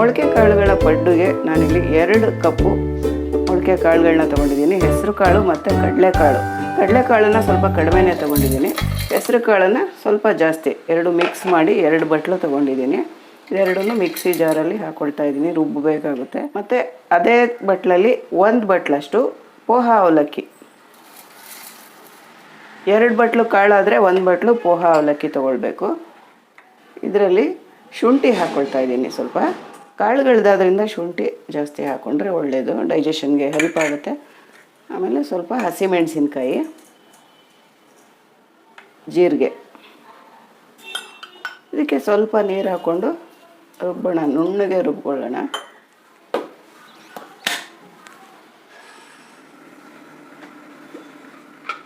ಮೊಳಕೆ ಕಾಳುಗಳ ಪಡ್ಡುಗೆ ನಾನಿಲ್ಲಿ ಎರಡು ಕಪ್ಪು ಮೊಳಕೆ ಕಾಳುಗಳನ್ನ ತೊಗೊಂಡಿದ್ದೀನಿ. ಹೆಸರು ಕಾಳು ಮತ್ತು ಕಡಲೆಕಾಳು ಕಡಲೆಕಾಳನ್ನು ಸ್ವಲ್ಪ ಕಡಿಮೆನೇ ತೊಗೊಂಡಿದ್ದೀನಿ. ಹೆಸರು ಕಾಳನ್ನು ಸ್ವಲ್ಪ ಜಾಸ್ತಿ. ಎರಡು ಮಿಕ್ಸ್ ಮಾಡಿ ಎರಡು ಬಟ್ಲು ತೊಗೊಂಡಿದ್ದೀನಿ. ಎರಡನ್ನು ಮಿಕ್ಸಿ ಜಾರಲ್ಲಿ ಹಾಕ್ಕೊಳ್ತಾ ಇದ್ದೀನಿ. ರುಬ್ಬಬೇಕಾಗುತ್ತೆ. ಮತ್ತು ಅದೇ ಬಟ್ಲಲ್ಲಿ ಒಂದು ಬಟ್ಲಷ್ಟು ಪೋಹ ಅವಲಕ್ಕಿ. ಎರಡು ಬಟ್ಲು ಕಾಳಾದರೆ ಒಂದು ಬಟ್ಲು ಪೋಹ ಅವಲಕ್ಕಿ ತೊಗೊಳ್ಬೇಕು. ಇದರಲ್ಲಿ ಶುಂಠಿ ಹಾಕ್ಕೊಳ್ತಾ ಇದ್ದೀನಿ ಸ್ವಲ್ಪ. ಕಾಳುಗಳದಾದ್ರಿಂದ ಶುಂಠಿ ಜಾಸ್ತಿ ಹಾಕ್ಕೊಂಡ್ರೆ ಒಳ್ಳೆಯದು ಡೈಜೆಷನ್ಗೆ ಹೆಲ್ಪ್ ಆಗುತ್ತೆ. ಆಮೇಲೆ ಸ್ವಲ್ಪ ಹಸಿಮೆಣಸಿನ್ಕಾಯಿ ಜೀರಿಗೆ. ಇದಕ್ಕೆ ಸ್ವಲ್ಪ ನೀರು ಹಾಕ್ಕೊಂಡು ರುಬ್ಬೋಣ, ನುಣ್ಣಗೆ ರುಬ್ಕೊಳ್ಳೋಣ.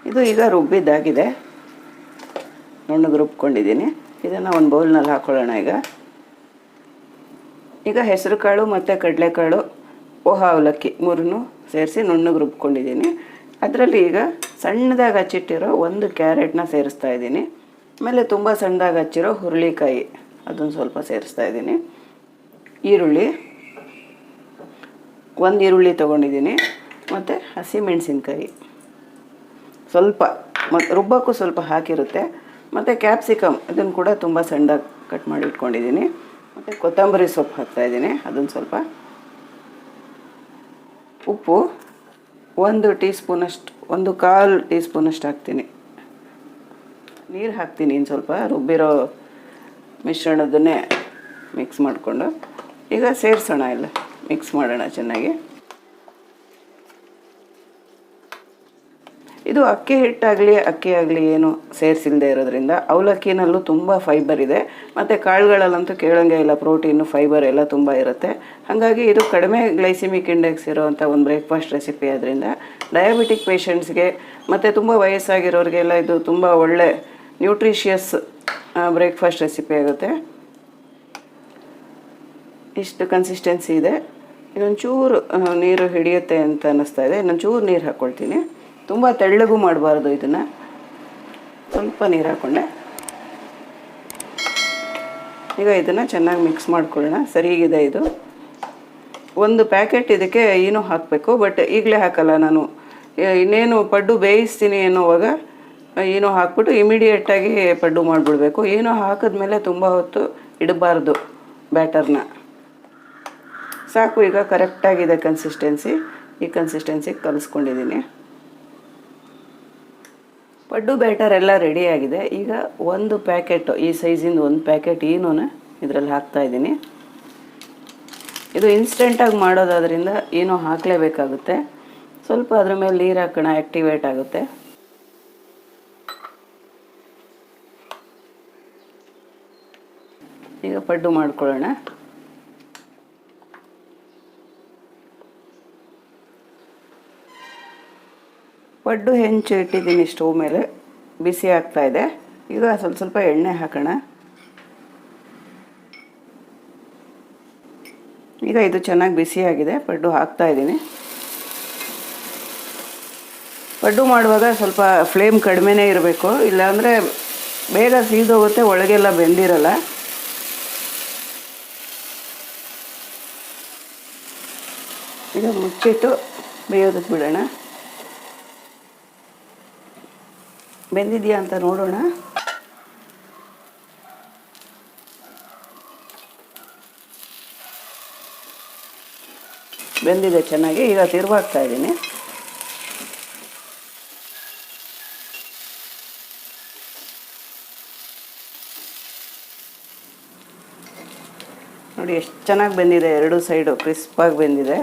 ಇದು ಈಗ ರುಬ್ಬಿದ್ದಾಗಿದೆ. ನುಣ್ಣಗೆ ರುಬ್ಕೊಂಡಿದ್ದೀನಿ. ಇದನ್ನು ಒಂದು ಬೌಲ್ನಲ್ಲಿ ಹಾಕ್ಕೊಳ್ಳೋಣ ಈಗ. ಈಗ ಹೆಸರುಕಾಳು ಮತ್ತು ಕಡಲೆಕಾಳು ಓಹ ಅವಲಕ್ಕಿ ಮೂರನ್ನು ಸೇರಿಸಿ ನುಣ್ಣಗೆ ರುಬ್ಕೊಂಡಿದ್ದೀನಿ. ಅದರಲ್ಲಿ ಈಗ ಸಣ್ಣದಾಗಿ ಹಚ್ಚಿಟ್ಟಿರೋ ಒಂದು ಕ್ಯಾರೆಟ್ನ ಸೇರಿಸ್ತಾ ಇದ್ದೀನಿ. ಆಮೇಲೆ ತುಂಬ ಸಣ್ಣದಾಗಿ ಹಚ್ಚಿರೋ ಹುರುಳಿಕಾಯಿ ಅದನ್ನು ಸ್ವಲ್ಪ ಸೇರಿಸ್ತಾ ಇದ್ದೀನಿ. ಈರುಳ್ಳಿ, ಒಂದು ಈರುಳ್ಳಿ ತೊಗೊಂಡಿದ್ದೀನಿ. ಮತ್ತು ಹಸಿಮೆಣಸಿನ್ಕಾಯಿ. ಸ್ವಲ್ಪ ಮತ್ತು ರುಬ್ಬಕ್ಕೂ ಸ್ವಲ್ಪ ಹಾಕಿರುತ್ತೆ. ಮತ್ತು ಕ್ಯಾಪ್ಸಿಕಮ್ ಅದನ್ನು ಕೂಡ ತುಂಬ ಸಣ್ಣದಾಗಿ ಕಟ್ ಮಾಡಿ ಇಟ್ಕೊಂಡಿದ್ದೀನಿ. ಮತ್ತು ಕೊತ್ತಂಬರಿ ಸೊಪ್ಪು ಹಾಕ್ತಾಯಿದ್ದೀನಿ ಅದನ್ನು ಸ್ವಲ್ಪ ಉಪ್ಪು ಒಂದು ಟೀ ಸ್ಪೂನಷ್ಟು ಒಂದು ಕಾಲು ಟೀ ಸ್ಪೂನಷ್ಟು ಹಾಕ್ತೀನಿ. ನೀರು ಹಾಕ್ತೀನಿ ಇನ್ನು ಸ್ವಲ್ಪ, ರುಬ್ಬಿರೋ ಮಿಶ್ರಣದನ್ನೇ ಮಿಕ್ಸ್ ಮಾಡಿಕೊಂಡು. ಈಗ ಸೇರಿಸೋಣ ಎಲ್ಲ ಮಿಕ್ಸ್ ಮಾಡೋಣ ಚೆನ್ನಾಗಿ. ಇದು ಅಕ್ಕಿ ಹಿಟ್ಟಾಗಲಿ, ಅಕ್ಕಿ ಆಗಲಿ ಏನು ಸೇರಿಸಿಲ್ಲದೆ ಇರೋದ್ರಿಂದ ಅವಲಕ್ಕಿನಲ್ಲೂ ತುಂಬ ಫೈಬರ್ ಇದೆ. ಮತ್ತು ಕಾಳುಗಳಲ್ಲಂತೂ ಕೇಳೋಂಗೆ ಇಲ್ಲ ಪ್ರೋಟೀನು ಫೈಬರ್ ಎಲ್ಲ ತುಂಬ ಇರುತ್ತೆ. ಹಾಗಾಗಿ ಇದು ಕಡಿಮೆ ಗ್ಲೈಸಿಮಿಕ್ ಇಂಡೆಕ್ಸ್ ಇರೋವಂಥ ಒಂದು ಬ್ರೇಕ್ಫಾಸ್ಟ್ ರೆಸಿಪಿ ಆದ್ದರಿಂದ ಡಯಾಬಿಟಿಕ್ ಪೇಷಂಟ್ಸ್ಗೆ ಮತ್ತು ತುಂಬ ವಯಸ್ಸಾಗಿರೋರಿಗೆಲ್ಲ ಇದು ತುಂಬ ಒಳ್ಳೆ ನ್ಯೂಟ್ರಿಷಿಯಸ್ ಬ್ರೇಕ್ಫಾಸ್ಟ್ ರೆಸಿಪಿ ಆಗುತ್ತೆ. ಇಷ್ಟು ಕನ್ಸಿಸ್ಟೆನ್ಸಿ ಇದೆ. ಇನ್ನೊಂಚೂರು ನೀರು ಹಿಡಿಯುತ್ತೆ ಅಂತ ಅನ್ನಿಸ್ತಾ ಇದೆ. ಇನ್ನೊಂಚೂರು ನೀರು ಹಾಕ್ಕೊಳ್ತೀನಿ ತುಂಬ ತೆಳ್ಳಗೂ ಮಾಡಬಾರ್ದು ಇದನ್ನು. ಸ್ವಲ್ಪ ನೀರು ಹಾಕ್ಕೊಂಡೆ ಈಗ ಇದನ್ನು ಚೆನ್ನಾಗಿ ಮಿಕ್ಸ್ ಮಾಡ್ಕೊಳ್ಳೋಣ. ಸರಿಯಾಗಿದೆ ಇದು. ಒಂದು ಪ್ಯಾಕೆಟ್ ಇದಕ್ಕೆ ಏನೂ ಹಾಕಬೇಕು ಬಟ್ ಈಗಲೇ ಹಾಕಲ್ಲ ನಾನು. ಇನ್ನೇನು ಪಡ್ಡು ಬೇಯಿಸ್ತೀನಿ ಅನ್ನೋವಾಗ ಏನೋ ಹಾಕ್ಬಿಟ್ಟು ಇಮಿಡಿಯೇಟಾಗಿ ಪಡ್ಡು ಮಾಡಿಬಿಡ್ಬೇಕು. ಏನೋ ಹಾಕಿದ್ಮೇಲೆ ತುಂಬ ಹೊತ್ತು ಇಡಬಾರ್ದು ಬ್ಯಾಟರ್ನ ಸಾಕು, ಈಗ ಕರೆಕ್ಟಾಗಿದೆ ಕನ್ಸಿಸ್ಟೆನ್ಸಿ ಈ ಕನ್ಸಿಸ್ಟೆನ್ಸಿಗೆ ಕಲಿಸ್ಕೊಂಡಿದ್ದೀನಿ. ಪಡ್ಡು ಬ್ಯಾಟರ್ ಎಲ್ಲ ರೆಡಿಯಾಗಿದೆ ಈಗ ಒಂದು ಪ್ಯಾಕೆಟ್ ಈ ಸೈಜಿಂದ ಒಂದು ಪ್ಯಾಕೆಟ್ ಏನು ಇದರಲ್ಲಿ ಹಾಕ್ತಾ ಇದ್ದೀನಿ. ಇದು ಇನ್ಸ್ಟೆಂಟಾಗಿ ಮಾಡೋದಾದ್ರಿಂದ ಏನೋ ಹಾಕಲೇಬೇಕಾಗುತ್ತೆ. ಸ್ವಲ್ಪ ಅದ್ರ ಮೇಲೆ ನೀರು ಹಾಕೋಣ ಆ್ಯಕ್ಟಿವೇಟ್ ಆಗುತ್ತೆ. ಈಗ ಪಡ್ಡು ಮಾಡ್ಕೊಳ್ಳೋಣ. ಪಡ್ಡು ಹೆಂಚು ಇಟ್ಟಿದ್ದೀನಿ ಸ್ಟವ್ ಮೇಲೆ. ಬಿಸಿ ಆಗ್ತಾ ಇದೆ. ಈಗ ಸ್ವಲ್ಪ ಸ್ವಲ್ಪ ಎಣ್ಣೆ ಹಾಕೋಣ. ಈಗ ಇದು ಚೆನ್ನಾಗಿ ಬಿಸಿಯಾಗಿದೆ ಪಡ್ಡು ಹಾಕ್ತಾ ಇದ್ದೀನಿ. ಪಡ್ಡು ಮಾಡುವಾಗ ಸ್ವಲ್ಪ ಫ್ಲೇಮ್ ಕಡಿಮೆನೇ ಇರಬೇಕು. ಇಲ್ಲಾಂದರೆ ಬೇಗ ಸೀದೋಗುತ್ತೆ, ಒಳಗೆಲ್ಲ ಬೆಂದಿರಲ್ಲ. ಈಗ ಮುಚ್ಚಿಟ್ಟು ಬೇಯೋದಕ್ಕೆ ಬಿಡೋಣ. ಬೆಂದಿದೆಯಾ ಅಂತ ನೋಡೋಣ. ಬೆಂದಿದೆ ಚೆನ್ನಾಗಿ, ಈಗ ತಿರುವಾಗ್ತಾ ಇದ್ದೀನಿ. ನೋಡಿ, ಎಷ್ಟು ಚೆನ್ನಾಗಿ ಬೆಂದಿದೆ, ಎರಡು ಸೈಡು ಕ್ರಿಸ್ಪಾಗಿ ಬೆಂದಿದೆ.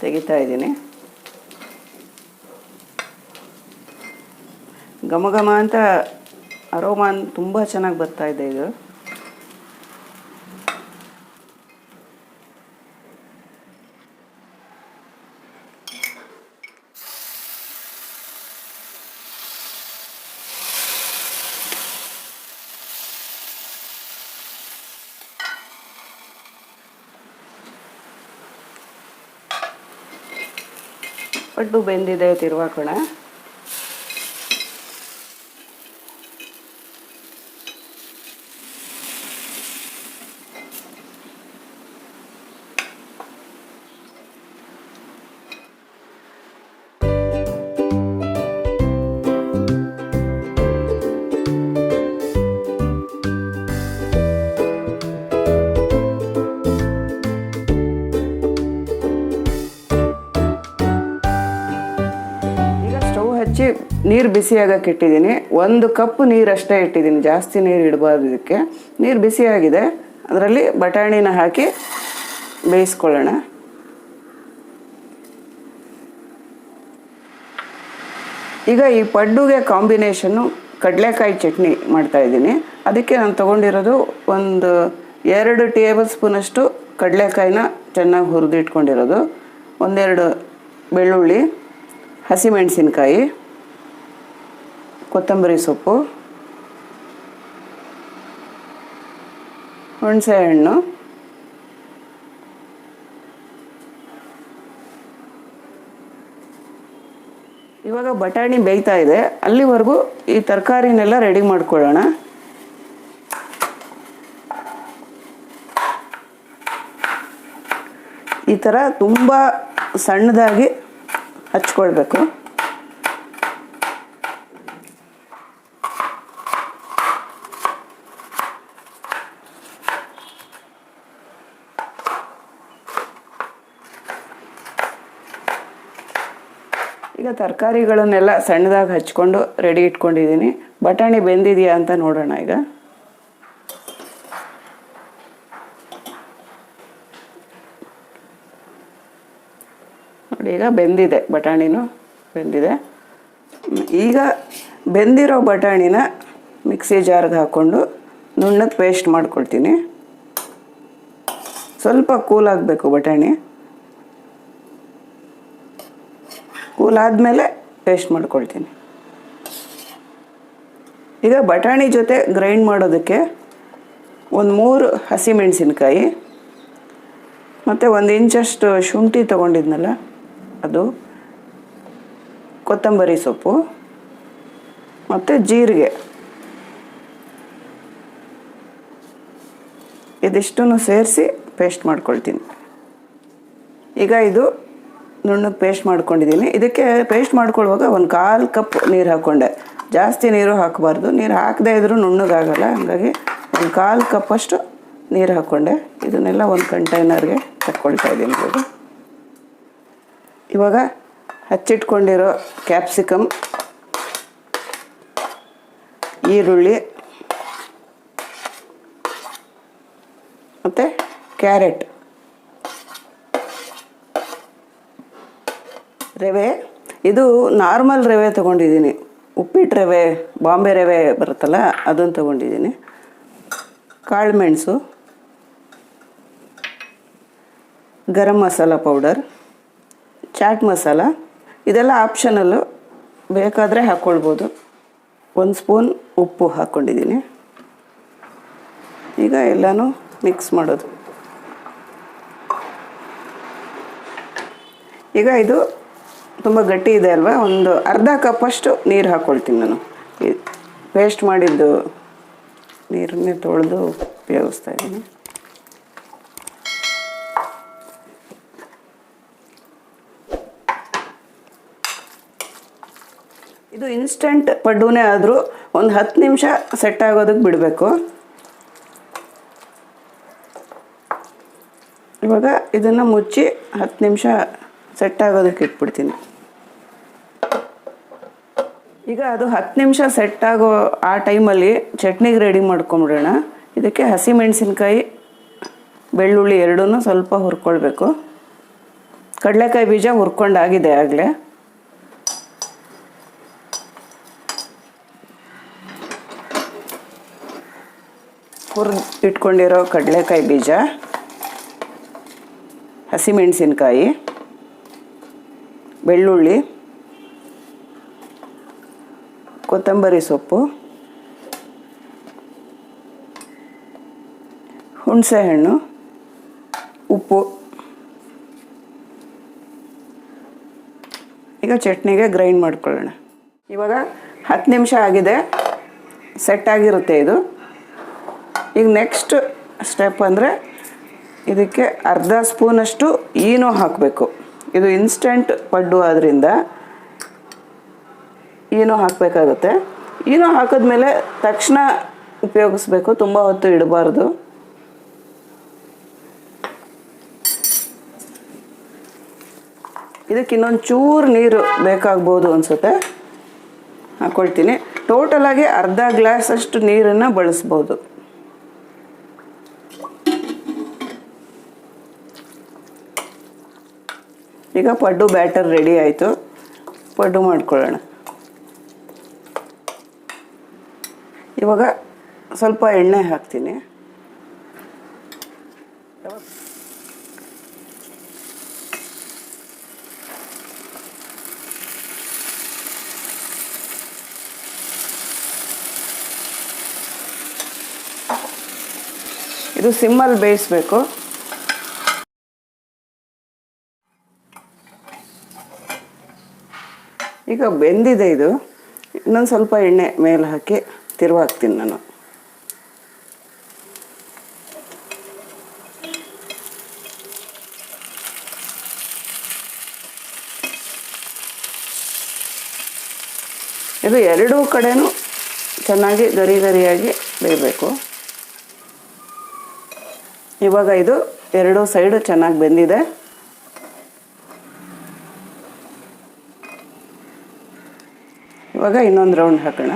ತೆಗಿತಾ ಇದ್ದೀನಿ. ಘಮ ಘಮ ಅಂತ ಅರೋಮಾ ತುಂಬ ಚೆನ್ನಾಗಿ ಬರ್ತಾ ಇದೆ ಇದು. ಪಡ್ಡು ಬೆಂದಿದೆ ತಿರುವಾಕೋಣ. ಬಿಸಿಯಾಗಕ್ಕೆ ಇಟ್ಟಿದ್ದೀನಿ. ಒಂದು ಕಪ್ ನೀರಷ್ಟೇ ಇಟ್ಟಿದ್ದೀನಿ. ಜಾಸ್ತಿ ನೀರು ಇಡಬಾರ್ದು ಇದಕ್ಕೆ. ನೀರು ಬಿಸಿಯಾಗಿದೆ. ಅದರಲ್ಲಿ ಬಟಾಣಿನ ಹಾಕಿ ಬೇಯಿಸ್ಕೊಳ್ಳೋಣ. ಈಗ ಈ ಪಡ್ಡುಗೆ ಕಾಂಬಿನೇಷನ್ನು ಕಡಲೆಕಾಯಿ ಚಟ್ನಿ ಮಾಡ್ತಾ ಇದ್ದೀನಿ. ಅದಕ್ಕೆ ನಾನು ತೊಗೊಂಡಿರೋದು ಒಂದು ಎರಡು ಟೇಬಲ್ ಸ್ಪೂನಷ್ಟು ಕಡಲೆಕಾಯಿನ ಚೆನ್ನಾಗಿ ಹುರಿದಿಟ್ಕೊಂಡಿರೋದು. ಒಂದೆರಡು ಬೆಳ್ಳುಳ್ಳಿ, ಹಸಿಮೆಣಸಿನ್ಕಾಯಿ. ಕೊತ್ತಂಬರಿ ಸೊಪ್ಪು, ಹುಣಸೆ ಹಣ್ಣು, ಇವಾಗ ಬಟಾಣಿ ಬೇಯ್ತಾ ಇದೆ. ಅಲ್ಲಿವರೆಗೂ ಈ ತರಕಾರಿನೆಲ್ಲ ರೆಡಿ ಮಾಡ್ಕೊಳ್ಳೋಣ. ಈ ಥರ ತುಂಬ ಸಣ್ಣದಾಗಿ ಹಚ್ಕೊಳ್ಬೇಕು. ಈಗ ತರಕಾರಿಗಳನ್ನೆಲ್ಲ ಸಣ್ಣದಾಗಿ ಹಚ್ಕೊಂಡು ರೆಡಿ ಇಟ್ಕೊಂಡಿದ್ದೀನಿ. ಬಟಾಣಿ ಬೆಂದಿದೆಯಾ ಅಂತ ನೋಡೋಣ ಈಗ. ನೋಡಿ, ಈಗ ಬೆಂದಿದೆ, ಬಟಾಣಿನೂ ಬೆಂದಿದೆ. ಈಗ ಬೆಂದಿರೋ ಬಟಾಣಿನ ಮಿಕ್ಸಿ ಜಾರ್ಗೆ ಹಾಕ್ಕೊಂಡು ನುಣ್ಣದ ಪೇಸ್ಟ್ ಮಾಡ್ಕೊಳ್ತೀನಿ. ಸ್ವಲ್ಪ ಕೂಲ್ ಆಗಬೇಕು ಬಟಾಣಿ. ಕೂಲ್ ಆದಮೇಲೆ ಪೇಸ್ಟ್ ಮಾಡ್ಕೊಳ್ತೀನಿ. ಈಗ ಬಟಾಣಿ ಜೊತೆ ಗ್ರೈಂಡ್ ಮಾಡೋದಕ್ಕೆ ಒಂದು ಮೂರು ಹಸಿಮೆಣಸಿನ್ಕಾಯಿ ಮತ್ತು ಒಂದು ಇಂಚಷ್ಟು ಶುಂಠಿ ತೊಗೊಂಡಿದ್ನಲ್ಲ, ಅದು ಕೊತ್ತಂಬರಿ ಸೊಪ್ಪು, ಮತ್ತು ಜೀರಿಗೆ. ಇದಿಷ್ಟನ್ನು ಸೇರಿಸಿ ಪೇಸ್ಟ್ ಮಾಡ್ಕೊಳ್ತೀನಿ. ಈಗ ಇದು ನುಣ್ಣಗೆ ಪೇಸ್ಟ್ ಮಾಡ್ಕೊಂಡಿದ್ದೀನಿ. ಇದಕ್ಕೆ ಪೇಸ್ಟ್ ಮಾಡ್ಕೊಳ್ಳುವಾಗ ಒಂದು ಕಾಲು ಕಪ್ ನೀರು ಹಾಕ್ಕೊಂಡೆ ಜಾಸ್ತಿ ನೀರು ಹಾಕಬಾರ್ದು. ನೀರು ಹಾಕದೇ ಇದ್ರೂ ನುಣ್ಣಗಾಗಲ್ಲ. ಹಾಗಾಗಿ ಒಂದು ಕಾಲು ಕಪ್ಪಷ್ಟು ನೀರು ಹಾಕ್ಕೊಂಡೆ ಇದನ್ನೆಲ್ಲ ಒಂದು ಕಂಟೈನರ್ಗೆ ತಕ್ಕೊಳ್ತಾ ಇದ್ದೀನಿ ಇವಾಗ. ಇವಾಗ ಹಚ್ಚಿಟ್ಕೊಂಡಿರೋ ಕ್ಯಾಪ್ಸಿಕಮ್ ಈರುಳ್ಳಿ, ಮತ್ತು ಕ್ಯಾರೆಟ್. ರವೆ, ಇದು ನಾರ್ಮಲ್ ರವೆ ತೊಗೊಂಡಿದ್ದೀನಿ. ಉಪ್ಪಿಟ್ಟು ರವೆ, ಬಾಂಬೆ ರವೆ ಬರುತ್ತಲ್ಲ ಅದನ್ನು ತೊಗೊಂಡಿದ್ದೀನಿ. ಕಾಳುಮೆಣಸು ಗರಂ ಮಸಾಲ ಪೌಡರ್, ಚಾಟ್ ಮಸಾಲ. ಇದೆಲ್ಲ ಆಪ್ಷನಲ್ಲು ಬೇಕಾದರೆ ಹಾಕ್ಕೊಳ್ಬೋದು ಒಂದು ಸ್ಪೂನ್ ಉಪ್ಪು ಹಾಕ್ಕೊಂಡಿದ್ದೀನಿ ಈಗ ಎಲ್ಲನೂ ಮಿಕ್ಸ್ ಮಾಡೋದು. ಈಗ ಇದು ತುಂಬ ಗಟ್ಟಿ ಇದೆ ಅಲ್ವಾ? ಒಂದು ಅರ್ಧ ಕಪ್ಪಷ್ಟು ನೀರು ಹಾಕ್ಕೊಳ್ತೀನಿ ನಾನು. ಪೇಸ್ಟ್ ಮಾಡಿದ್ದು ನೀರನ್ನೇ ತೊಳೆದು ಉಪಯೋಗಿಸ್ತಾ ಇದ್ದೀನಿ. ಇದು ಇನ್ಸ್ಟೆಂಟ್ ಪಡ್ಡುನೇ ಆದರೂ ಒಂದು ಹತ್ತು ನಿಮಿಷ ಸೆಟ್ ಆಗೋದಕ್ಕೆ ಬಿಡಬೇಕು. ಇವಾಗ ಇದನ್ನು ಮುಚ್ಚಿ ಹತ್ತು ನಿಮಿಷ ಸೆಟ್ ಆಗೋದಕ್ಕೆ ಇಟ್ಬಿಡ್ತೀನಿ. ಈಗ ಅದು ಹತ್ತು ನಿಮಿಷ ಸೆಟ್ ಆಗೋ ಆ ಟೈಮಲ್ಲಿ ಚಟ್ನಿಗೆ ರೆಡಿ ಮಾಡ್ಕೊಂಬಿಡೋಣ. ಇದಕ್ಕೆ ಹಸಿಮೆಣಸಿನ್ಕಾಯಿ ಬೆಳ್ಳುಳ್ಳಿ ಎರಡೂ ಸ್ವಲ್ಪ ಹುರ್ಕೊಳ್ಬೇಕು. ಕಡಲೆಕಾಯಿ ಬೀಜ ಹುರ್ಕೊಂಡಾಗಿದೆ ಆಗಲೇ. ಹುರ್ ಇಟ್ಕೊಂಡಿರೋ ಕಡಲೆಕಾಯಿ ಬೀಜ ಹಸಿಮೆಣಸಿನ್ಕಾಯಿ ಬೆಳ್ಳುಳ್ಳಿ, ಕೊತ್ತಂಬರಿ ಸೊಪ್ಪು, ಹುಣಸೆಹಣ್ಣು, ಉಪ್ಪು. ಈಗ ಚಟ್ನಿಗೆ ಗ್ರೈಂಡ್ ಮಾಡ್ಕೊಳ್ಳೋಣ. ಇವಾಗ ಹತ್ತು ನಿಮಿಷ ಆಗಿದೆ. ಸೆಟ್ ಆಗಿರುತ್ತೆ ಇದು. ಈಗ ನೆಕ್ಸ್ಟ್ ಸ್ಟೆಪ್ ಅಂದರೆ ಇದಕ್ಕೆ ಅರ್ಧ ಸ್ಪೂನಷ್ಟು ಈನೋ ಹಾಕಬೇಕು. ಇದು ಇನ್ಸ್ಟೆಂಟ್ ಪಡ್ಡು ಆದ್ದರಿಂದ ಏನೋ ಹಾಕಬೇಕಾಗುತ್ತೆ. ಏನೋ ಹಾಕಿದ್ಮೇಲೆ ತಕ್ಷಣ ಉಪಯೋಗಿಸ್ಬೇಕು, ತುಂಬ ಹೊತ್ತು ಇಡಬಾರ್ದು. ಇದಕ್ಕೆ ಇನ್ನೊಂದು ಚೂರು ನೀರು ಬೇಕಾಗ್ಬೋದು ಅನಿಸುತ್ತೆ. ಹಾಕ್ಕೊಳ್ತೀನಿ ಟೋಟಲಾಗಿ ಅರ್ಧ ಗ್ಲಾಸಷ್ಟು ನೀರನ್ನು ಬಳಸ್ಬೋದು. ಈಗ ಪಡ್ಡು ಬ್ಯಾಟರ್ ರೆಡಿ ಆಯಿತು. ಪಡ್ಡು ಮಾಡ್ಕೊಳ್ಳೋಣ. ಇವಾಗ ಸ್ವಲ್ಪ ಎಣ್ಣೆ ಹಾಕ್ತೀನಿ. ಇದು ಸಿಮ್ಮಲ್ಲಿ ಬೇಯಿಸ್ಬೇಕು. ಈಗ ಬೆಂದಿದೆ ಇದು. ಇನ್ನೊಂದು ಸ್ವಲ್ಪ ಎಣ್ಣೆ ಮೇಲೆ ಹಾಕಿ ತಿರುವಾಕ್ತೀನಿ ನಾನು. ಇದು ಎರಡೂ ಕಡೆನೂ ಚೆನ್ನಾಗಿ ಗರಿ ಗರಿಯಾಗಿ ಬೇಯಬೇಕು. ಇವಾಗ ಇದು ಎರಡೂ ಸೈಡು ಚೆನ್ನಾಗಿ ಬೆಂದಿದೆ. ಇವಾಗ ಇನ್ನೊಂದು ರೌಂಡ್ ಹಾಕೋಣ.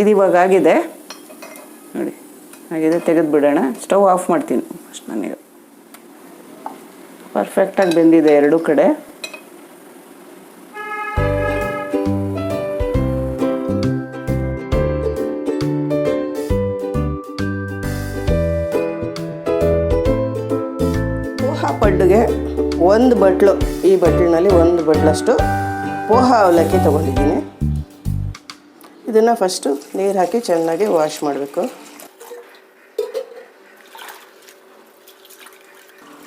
ಇದು ಇವಾಗ ಆಗಿದೆ. ನೋಡಿ ಆಗಿದೆ ತೆಗೆದು ಬಿಡೋಣ ಸ್ಟವ್ ಆಫ್ ಮಾಡ್ತೀನಿ ಫಸ್ಟ್ ನಾನೀಗ. ಪರ್ಫೆಕ್ಟಾಗಿ ಬೆಂದಿದೆ ಎರಡೂ ಕಡೆ. ಪೋಹಾ ಪಡ್ಡುಗೆ ಒಂದು ಬಟ್ಲು, ಈ ಬಟ್ಲಿನಲ್ಲಿ ಒಂದು ಬಟ್ಲಷ್ಟು ಪೋಹ ಅವಲಕ್ಕಿ ತೊಗೊಂಡಿದ್ದೀನಿ. ಇದನ್ನು ಫಸ್ಟು ನೀರು ಹಾಕಿ ಚೆನ್ನಾಗಿ ವಾಶ್ ಮಾಡಬೇಕು.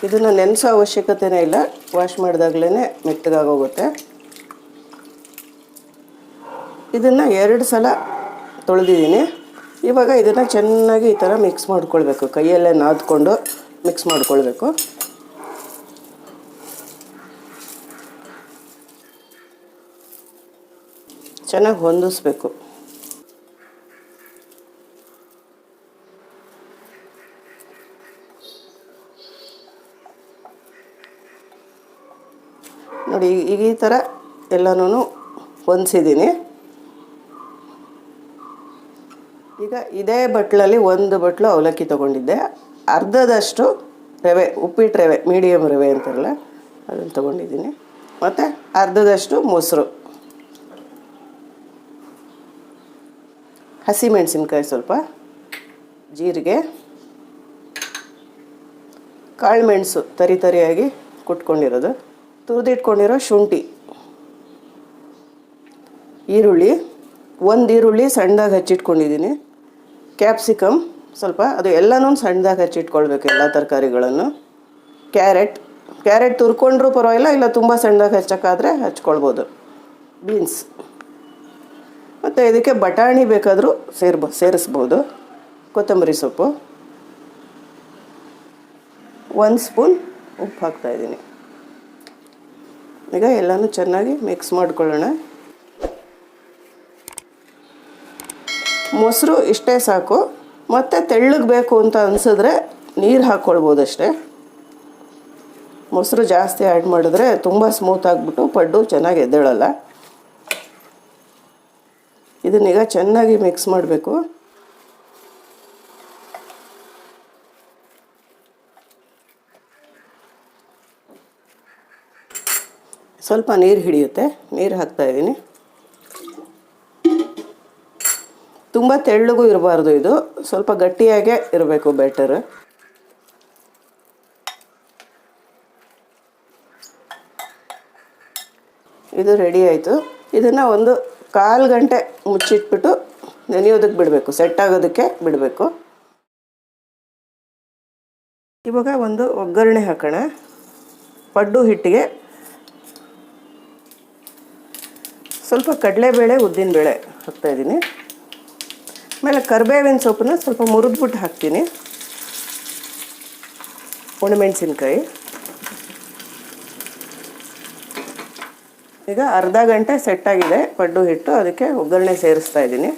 ಇದನ್ನು ನೆನೆಸೋ ಅವಶ್ಯಕತೆನೇ ಇಲ್ಲ. ವಾಶ್ ಮಾಡಿದಾಗಲೇ ಮೆತ್ತಗಾಗೋಗುತ್ತೆ. ಇದನ್ನು ಎರಡು ಸಲ ತೊಳೆದಿದ್ದೀನಿ. ಇವಾಗ ಇದನ್ನು ಚೆನ್ನಾಗಿ ಈ ಥರ ಮಿಕ್ಸ್ ಮಾಡ್ಕೊಳ್ಬೇಕು. ಕೈಯಲ್ಲೇ ನಾದ್ಕೊಂಡು ಮಿಕ್ಸ್ ಮಾಡ್ಕೊಳ್ಬೇಕು. ಚೆನ್ನಾಗಿ ಹೊಂದಿಸ್ಬೇಕು. ನೋಡಿ ಈಗ ಈ ಥರ ಎಲ್ಲನೂ ಹೊಂದಿಸಿದ್ದೀನಿ ಈಗ ಇದೇ ಬಟ್ಲಲ್ಲಿ ಒಂದು ಬಟ್ಲು ಅವಲಕ್ಕಿ ತೊಗೊಂಡಿದ್ದೆ. ಅರ್ಧದಷ್ಟು ರವೆ, ಉಪ್ಪಿಟ್ಟು ರವೆ ಮೀಡಿಯಮ್ ರವೆ ಅಂತಾರಲ್ಲ ಅದನ್ನು ತೊಗೊಂಡಿದ್ದೀನಿ. ಮತ್ತು ಅರ್ಧದಷ್ಟು ಮೊಸರು. ಹಸಿಮೆಣಸಿನ್ಕಾಯಿ ಸ್ವಲ್ಪ, ಜೀರಿಗೆ ಕಾಳುಮೆಣಸು ತರಿ ತರಿಯಾಗಿ ಕುಟ್ಕೊಂಡಿರೋದು. ತುರಿದಿಟ್ಕೊಂಡಿರೋ ಶುಂಠಿ. ಈರುಳ್ಳಿ, ಒಂದು ಈರುಳ್ಳಿ ಸಣ್ಣದಾಗಿ ಹಚ್ಚಿಟ್ಕೊಂಡಿದ್ದೀನಿ ಕ್ಯಾಪ್ಸಿಕಮ್, ಸ್ವಲ್ಪ ಅದು ಎಲ್ಲನೂ ಸಣ್ಣದಾಗಿ ಹಚ್ಚಿಟ್ಕೊಳ್ಬೇಕು ಎಲ್ಲ ತರಕಾರಿಗಳನ್ನು. ಕ್ಯಾರೆಟ್ ಕ್ಯಾರೆಟ್ ತುರ್ಕೊಂಡ್ರೂ ಪರವಾಗಿಲ್ಲ, ಇಲ್ಲ ತುಂಬ ಸಣ್ಣದಾಗಿ ಹಚ್ಚೋಕ್ಕಾದರೆ ಹಚ್ಕೊಳ್ಬೋದು. ಬೀನ್ಸ್. ಮತ್ತು ಇದಕ್ಕೆ ಬಟಾಣಿ ಬೇಕಾದರೂ ಸೇರ್ಬೋ, ಸೇರಿಸ್ಬೋದು. ಕೊತ್ತಂಬರಿ ಸೊಪ್ಪು. ಒಂದು ಸ್ಪೂನ್ ಉಪ್ಪು ಹಾಕ್ತಾಯಿದ್ದೀನಿ ಈಗ ಎಲ್ಲನೂ ಚೆನ್ನಾಗಿ ಮಿಕ್ಸ್ ಮಾಡ್ಕೊಳ್ಳೋಣ. ಮೊಸರು ಇಷ್ಟೇ ಸಾಕು. ಮತ್ತು ತೆಳ್ಳಗೆ ಬೇಕು ಅಂತ ಅನಿಸಿದ್ರೆ ನೀರು ಹಾಕ್ಕೊಳ್ಬೋದು ಅಷ್ಟೇ. ಮೊಸರು ಜಾಸ್ತಿ ಆ್ಯಡ್ ಮಾಡಿದ್ರೆ ತುಂಬ ಸ್ಮೂತ್ ಆಗಿಬಿಟ್ಟು ಪಡ್ಡು ಚೆನ್ನಾಗಿ ಎದ್ದೇಳಲ್ಲ. ಇದನ್ನೀಗ ಚೆನ್ನಾಗಿ ಮಿಕ್ಸ್ ಮಾಡಬೇಕು. ಸ್ವಲ್ಪ ನೀರು ಹಿಡಿಯುತ್ತೆ. ನೀರು ಹಾಕ್ತಾ ಇದ್ದೀನಿ. ತುಂಬ ತೆಳ್ಳಗೂ ಇರಬಾರ್ದು ಇದು. ಸ್ವಲ್ಪ ಗಟ್ಟಿಯಾಗೇ ಇರಬೇಕು ಬೆಟರ್ ಇದು ರೆಡಿ ಆಯಿತು. ಇದನ್ನು ಒಂದು ಕಾಲು ಗಂಟೆ ಮುಚ್ಚಿಟ್ಬಿಟ್ಟು ನೆನೆಯೋದಕ್ಕೆ ಬಿಡಬೇಕು. ಸೆಟ್ ಆಗೋದಕ್ಕೆ ಬಿಡಬೇಕು. ಇವಾಗ ಒಂದು ಒಗ್ಗರಣೆ ಹಾಕೋಣ. ಪಡ್ಡು ಹಿಟ್ಟಿಗೆ ಸ್ವಲ್ಪ ಕಡಲೆಬೇಳೆ ಉದ್ದಿನಬೇಳೆ ಹಾಕ್ತಾಯಿದ್ದೀನಿ ಆಮೇಲೆ ಕರಿಬೇವಿನ ಸೊಪ್ಪನ್ನ ಸ್ವಲ್ಪ ಮುರಿದ್ಬಿಟ್ಟು ಹಾಕ್ತೀನಿ. ಒಣಮೆಣಸಿನ್ಕಾಯಿ. ಈಗ ಅರ್ಧ ಗಂಟೆ ಸೆಟ್ಟಾಗಿದೆ ಪಡ್ಡು ಹಿಟ್ಟು, ಅದಕ್ಕೆ ಒಗ್ಗರಣೆ ಸೇರಿಸ್ತಾ ಇದ್ದೀನಿ.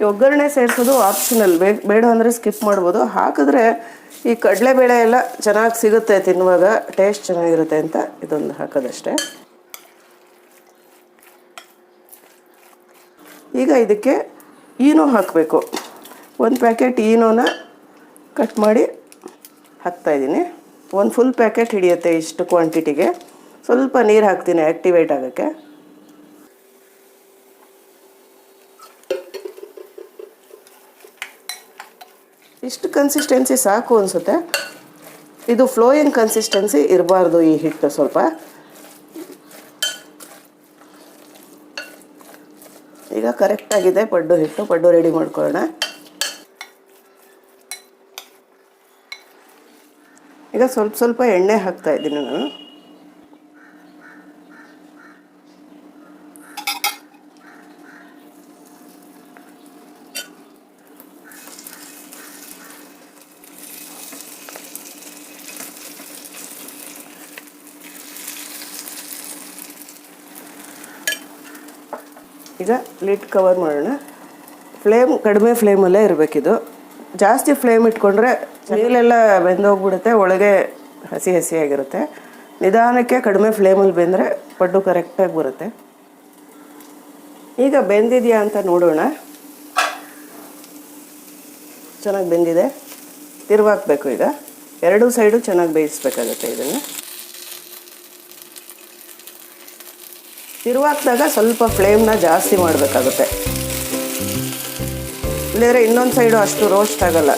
ಈ ಒಗ್ಗರಣೆ ಸೇರಿಸೋದು ಆಪ್ಷನಲ್ ಬೇಡ ಅಂದರೆ ಸ್ಕಿಪ್ ಮಾಡ್ಬೋದು. ಹಾಕಿದ್ರೆ ಈ ಕಡಲೆಬೇಳೆ ಎಲ್ಲ ಚೆನ್ನಾಗಿ ಸಿಗುತ್ತೆ ತಿನ್ನುವಾಗ ಟೇಸ್ಟ್ ಚೆನ್ನಾಗಿರುತ್ತೆ ಅಂತ ಇದೊಂದು ಹಾಕೋದಷ್ಟೇ. ಈಗ ಇದಕ್ಕೆ ಈನೋ ಹಾಕಬೇಕು. ಒಂದು ಪ್ಯಾಕೆಟ್ ಈನೋನ ಕಟ್ ಮಾಡಿ ಹಾಕ್ತಾಯಿದ್ದೀನಿ ಒಂದು ಫುಲ್ ಪ್ಯಾಕೆಟ್ ಹಿಡಿಯುತ್ತೆ ಇಷ್ಟು ಕ್ವಾಂಟಿಟಿಗೆ ಸ್ವಲ್ಪ ನೀರು ಹಾಕ್ತೀನಿ ಆ್ಯಕ್ಟಿವೇಟ್ ಆಗೋಕ್ಕೆ. ಇಷ್ಟು ಕನ್ಸಿಸ್ಟೆನ್ಸಿ ಸಾಕು ಅನಿಸುತ್ತೆ. ಇದು ಫ್ಲೋಯಿಂಗ್ ಕನ್ಸಿಸ್ಟೆನ್ಸಿ ಇರಬಾರ್ದು ಈ ಹಿಟ್ಟು ಸ್ವಲ್ಪ. ಈಗ ಕರೆಕ್ಟಾಗಿದೆ ಪಡ್ಡು ಹಿಟ್ಟು ಪಡ್ಡು ರೆಡಿ ಮಾಡ್ಕೊಳ್ಳೋಣ. ಈಗ ಸ್ವಲ್ಪ ಸ್ವಲ್ಪ ಎಣ್ಣೆ ಹಾಕ್ತಾ ಇದ್ದೀನಿ ನಾನು. ಈಗ ಲಿಡ್ ಕವರ್ ಮಾಡೋಣ. ಫ್ಲೇಮ್, ಕಡಿಮೆ ಫ್ಲೇಮಲ್ಲೇ ಇರಬೇಕಿದು. ಜಾಸ್ತಿ ಫ್ಲೇಮ್ ಇಟ್ಕೊಂಡ್ರೆ ಮೇಲೆಲ್ಲ ಬೆಂದೋಗ್ಬಿಡುತ್ತೆ, ಒಳಗೆ ಹಸಿ ಹಸಿಯಾಗಿರುತ್ತೆ. ನಿಧಾನಕ್ಕೆ ಕಡಿಮೆ ಫ್ಲೇಮಲ್ಲಿ ಬೆಂದರೆ ಪಡ್ಡು ಕರೆಕ್ಟಾಗಿ ಬರುತ್ತೆ. ಈಗ ಬೆಂದಿದೆಯಾ ಅಂತ ನೋಡೋಣ. ಚೆನ್ನಾಗಿ ಬೆಂದಿದೆ. ತಿರುವಾಕ್ಬೇಕು ಈಗ. ಎರಡೂ ಸೈಡು ಚೆನ್ನಾಗಿ ಬೇಯಿಸ್ಬೇಕಾಗುತ್ತೆ ಇದನ್ನು. ತಿರುವಾಕ್ದಾಗ ಸ್ವಲ್ಪ ಫ್ಲೇಮ್ನ ಜಾಸ್ತಿ ಮಾಡಬೇಕಾಗುತ್ತೆ. ಇಲ್ಲದ್ರೆ ಇನ್ನೊಂದು ಸೈಡು ಅಷ್ಟು ರೋಸ್ಟ್ ಆಗಲ್ಲ.